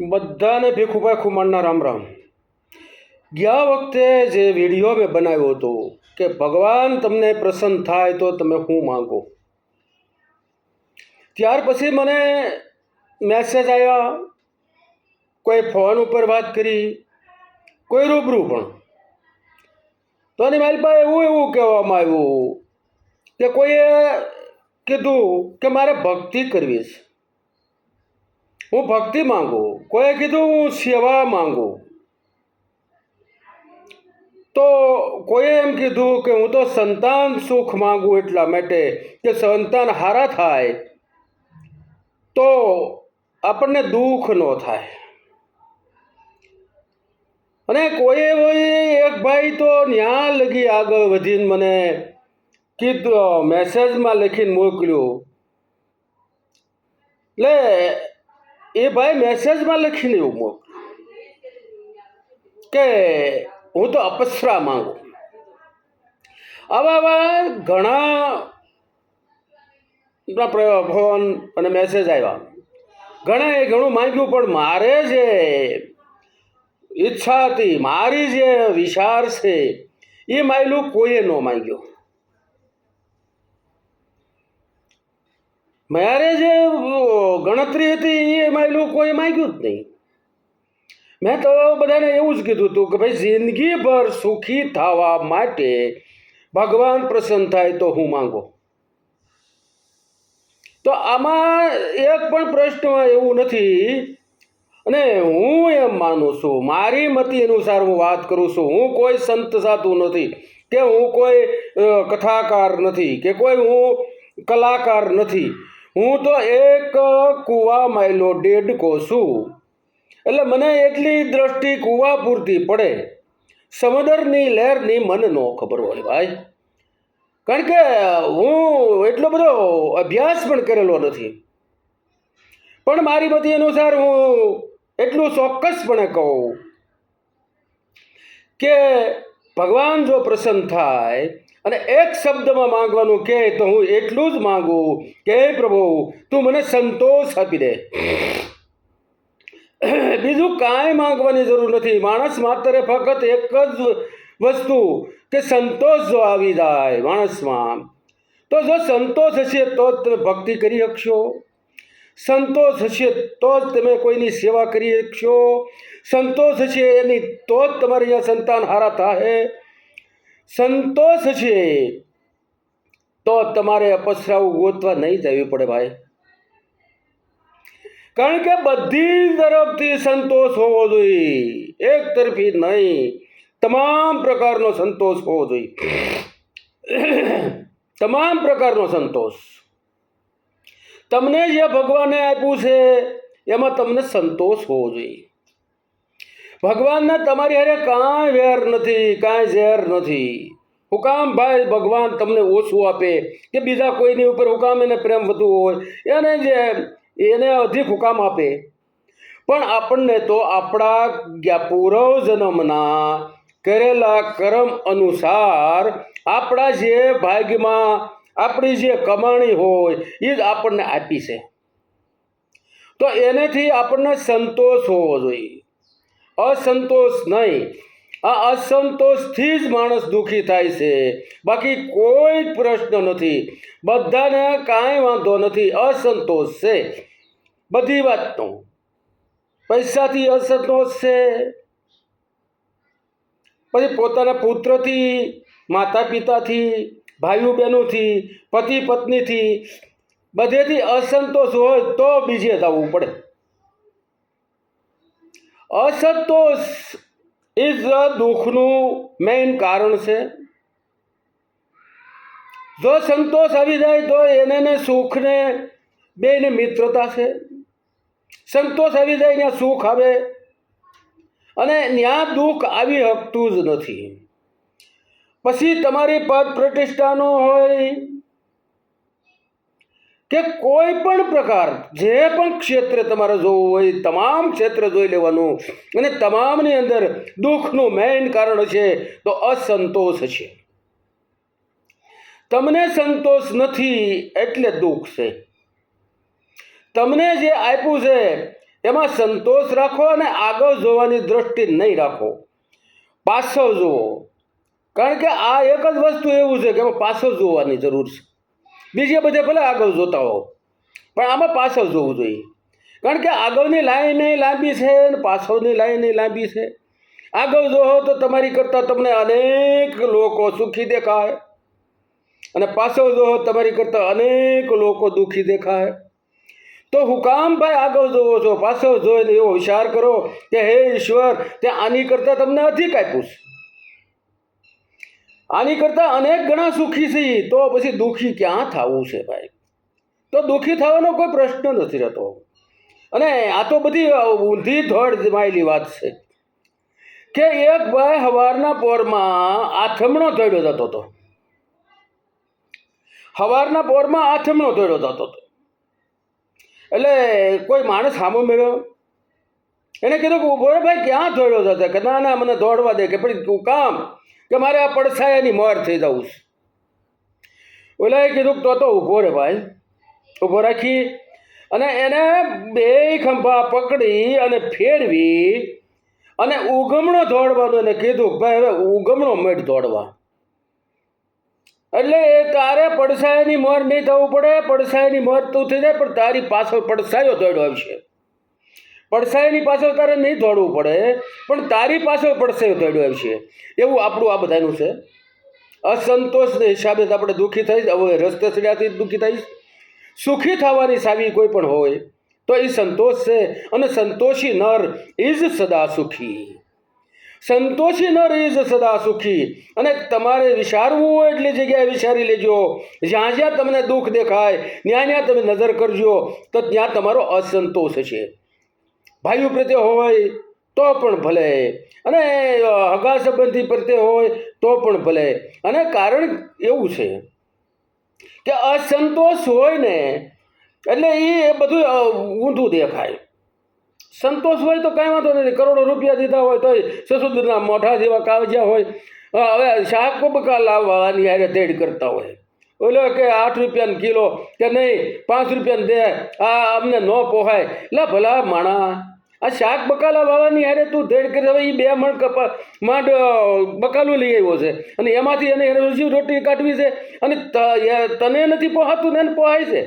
બધાને ભીખુભાઈ ખુમાણના રામ રામ. ગયા વખતે જે વીડિયો મેં બનાવ્યો હતો કે ભગવાન તમને પ્રસન્ન થાય તો તમે શું માંગો. ત્યાર પછી મને મેસેજ આવ્યા, કોઈ ફોન ઉપર વાત કરી, કોઈ રૂબરૂ પણ. તો એની મારી પાસે એવું એવું કહેવામાં આવ્યું કે કોઈએ કીધું કે મારે ભક્તિ કરવી છે. હું ભક્તિ માંગુ, કોઈએ કીધું હું સેવા માંગુ. તો કોઈએ એમ કીધું કે હું તો સંતાન સુખ માંગુ એટલા માટે કે સંતાન હારા થાય, તો આપણને દુઃખ ન થાય. અને કોઈએ કોઈ એક ભાઈ તો ન્યા લગી આગળ વધીને મને કીધું, મેસેજમાં લખીને મોકલ્યું. એટલે એ ભાઈ મેસેજમાં લખીને એવું મોકલ્યું કે હું તો અપસરા માંગુ. આવા આવા ઘણા ફોન અને મેસેજ આવ્યા ઘણાએ ઘણું માંગ્યું, પણ મારે જે ઈચ્છા હતી, મારી જે વિચાર છે, એ માયલું કોઈએ ન માંગ્યો. મારે જે ગણતરી હતી એ માયલું કોઈ માંગ્યું જ નહીં. મેં તો બધાને એવું જ કીધું હતું કે ભાઈ, જિંદગીભર સુખી થવા માટે ભગવાન પ્રસન્ન થાય તો હું માંગો. તો આમાં એક પણ પ્રશ્નમાં એવું નથી. અને હું એમ માનું છું, મારી મતી અનુસાર હું વાત કરું છું, હું કોઈ સંત સાધુ નથી કે હું કોઈ કથાકાર નથી કે કોઈ હું કલાકાર નથી. હું તો એક કૂવા માયલો ડેડકો છું એટલે મને એટલી દ્રષ્ટિ કૂવા પૂરતી પડે. સમુદ્રની લહેરની મનનો ખબર હોય ભાઈ. કારણ કે હું એટલો બધો અભ્યાસ પણ કરેલો નથી. પણ મારી મતી અનુસાર હું એટલું ચોક્કસપણે કહું કે ભગવાન જો પ્રસન્ન થાય અને એક શબ્દમાં માંગવાનું કહે તો હું એટલું જ માંગુ કે પ્રભુ, તું મને સંતોષ આપી દે. બીજું કાંઈ માંગવાની જરૂર નથી. માણસ માત્ર ફક્ત એક જ વસ્તુ કે સંતોષ જો આવી જાય માણસમાં, તો જો સંતોષ હશે તો જ તમે ભક્તિ કરી શકશો. સંતોષ હશે તો જ તમે કોઈની સેવા કરી શકશો. સંતોષ હશે એની તો જ તમારે અહીંયા સંતાન હારા થાય સંતોષ છે. તો તમારે અપસરાવું ગોતવા નહીં જવી પડે ભાઈ. કારણ કે બધી તરફથી સંતોષ હોવો જોઈએ. એક તરફી નહીં, તમામ પ્રકારનો સંતોષ હોવો જોઈએ. તમામ પ્રકારનો સંતોષ. તમને જે ભગવાને આપ્યું છે, એમાં તમને સંતોષ હોવો જોઈએ. ભગવાનને તમારી હારે કાંઈ વેર નથી, કાંઈ ઝેર નથી. હુકામ ભાઈ ભગવાન તમને ઓછું આપે કે બીજા કોઈની ઉપર હુકામ એને પ્રેમ વધુ હોય, એને જે, એને અધિક હુકામ આપે. પણ આપણને તો આપણા પૂર્વ જન્મના કરેલા કર્મ અનુસાર આપણા જે ભાગ્યમાં આપણી જે કમાણી હોય, એ જ આપણને આપી છે. તો એનેથી આપણને સંતોષ હોવો જોઈએ. અસંતોષ નહીં. આ અસંતોષથી જ માણસ દુઃખી થાય છે. બાકી કોઈ પ્રશ્ન નથી. બધાને કાંઈ વાંધો નથી. અસંતોષ છે. બધી વાતનો. પૈસાથી અસંતોષ છે. પછી પોતાના પુત્રથી માતા પિતાથી ભાઈઓ બહેનોથી પતિ પત્નીથી બધેથી અસંતોષ હોય તો બીજે જવું પડે. અસંતોષ ઇઝ દુઃખનું મેઇન કારણ છે. જો સંતોષ આવી જાય તો એને સુખને બેને મિત્રતા છે. સંતોષ આવી જાય ત્યાં સુખ આવે અને ત્યાં દુઃખ આવી શકતું જ નથી. પછી તમારી પદ પ્રતિષ્ઠાનો હોય કે કોઈ પણ પ્રકાર, જે પણ ક્ષેત્ર તમારે જોવું હોય, તમામ ક્ષેત્ર જોઈ લેવાનું અને તમામની અંદર દુઃખનું મેઇન કારણ છે તો અસંતોષ છે. તમને સંતોષ નથી એટલે દુઃખ છે. તમને જે આપ્યું છે, એમાં સંતોષ રાખો અને આગળ જોવાની દ્રષ્ટિ નહીં રાખો. પાછળ જુઓ. કારણ કે આ એક જ વસ્તુ એવું છે કે એમાં પાછળ જોવાની જરૂર છે. બીજે બધે ભલે આગળ જોતા હો પણ આમાં પાછળ જોવું જોઈએ. કારણ કે આગળની લાઈન લાંબી છે અને પાછળની લાઈન લાંબી છે. આગળ જોવો તો તમારી કરતાં તમને અનેક લોકો સુખી દેખાય. અને પાછળ જોવો તમારી કરતાં અનેક લોકો દુઃખી દેખાય. તો હું કામ આગળ જોવો છો, પાછળ જોઈને એવો વિચાર કરો કે હે ઈશ્વર, તે આની કરતાં તમને અધિક આપ્યું છે. આની કરતાં અનેક ગણા સુખી છે તો પછી દુઃખી ક્યાં થવું છે ભાઈ? તો દુઃખી થવાનો કોઈ પ્રશ્ન નથી રહેતો. અને આ તો બધી ઊંધી ધોડ જમાયેલી વાત છે. કે એક ભાઈ હવારના પોરમાં આથમણો દોડ્યો જતો હતો. હવારના પોરમાં આથમણો દોડ્યો જતો હતો. એટલે કોઈ માણસ સામો મેળ્યો. એને કીધું કે, ઊભો ભાઈ, ક્યાં દોડ્યો જતો? કે, ના ના, મને દોડવા દે. કે પછી કામ કે મારે આ પડછાયાની મોર થઈ જવું છે. ઓલાએ કીધું તો તો ઊભો રે ભાઈ, ઊભો રાખી અને એને બે ખંભા પકડી અને ફેરવી અને ઉગમણો દોડવાનું એને કીધું ભાઈ, હવે ઉગમણો મેળ દોડવા. એટલે એ તારે પડસાયાની મોર નહીં થવું પડે પડસાયાની મોર તું થઈ જાય, પણ તારી પાછળ પડસાયો દોડ્યો આવશે. પડસાયાની પાછળ તારે નહીં દોડવું પડે, પણ તારી પાછળ પડસાયો દોડ્યો છે. એવું આપણું આ બધાનું છે. અસંતોષને હિસાબે જ આપણે દુઃખી થઈશ, હવે રસ્તે ચડ્યાથી દુઃખી થઈશ. સુખી થવાની સાવી કોઈ પણ હોય, તો એ સંતોષ છે, અને સંતોષી નર ઇઝ સદા સુખી. સંતોષી નર ઇઝ સદા સુખી, અને તમારે વિચારવું હોય એટલી જગ્યાએ વિચારી લેજો. જ્યાં જ્યાં તમને દુઃખ દેખાય ત્યાં ત્યાં તમે નજર કરજો, તો ત્યાં તમારો અસંતોષ છે. ભાઈઓ પ્રત્યે હોય તો પણ ભલે. અને હગા સંબંધી પ્રત્યે હોય તો પણ ભલે. અને કારણ એવું છે કે અસંતોષ હોય ને, એટલે એ બધું ઊંધું દેખાય. સંતોષ હોય તો કાંઈ વાંધો નથી. કરોડો રૂપિયા દીધા હોય તોય સસુદના મોઢા જેવા કાવજ્યા હોય. હવે શાક કુબકા લાવવાની હારે તેડ કરતા હોય. ઓલો કે આઠ રૂપિયાનો કિલો કે નહીં, પાંચ રૂપિયાને દે, આ અમને ન પોહાય. લા ભલા માણા, આ શાક બકાલા વાળાની હારે તું ધેડ કરી હવે એ બે મણ કપા માંડ બકાલો લઈ આવ્યો છે. અને એમાંથી એને રોજી રોટી કાઢવી છે. અને તને નથી પોહાતું ને એને પોહાય છે.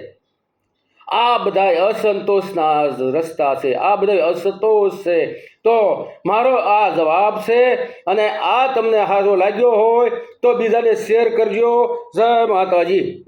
આ બધા અસંતોષના રસ્તા છે, આ બધા અસંતોષ છે. તો મારો આ જવાબ છે અને આ તમને સારો લાગ્યો હોય તો બીજાને શેર કરજો. જય માતાજી.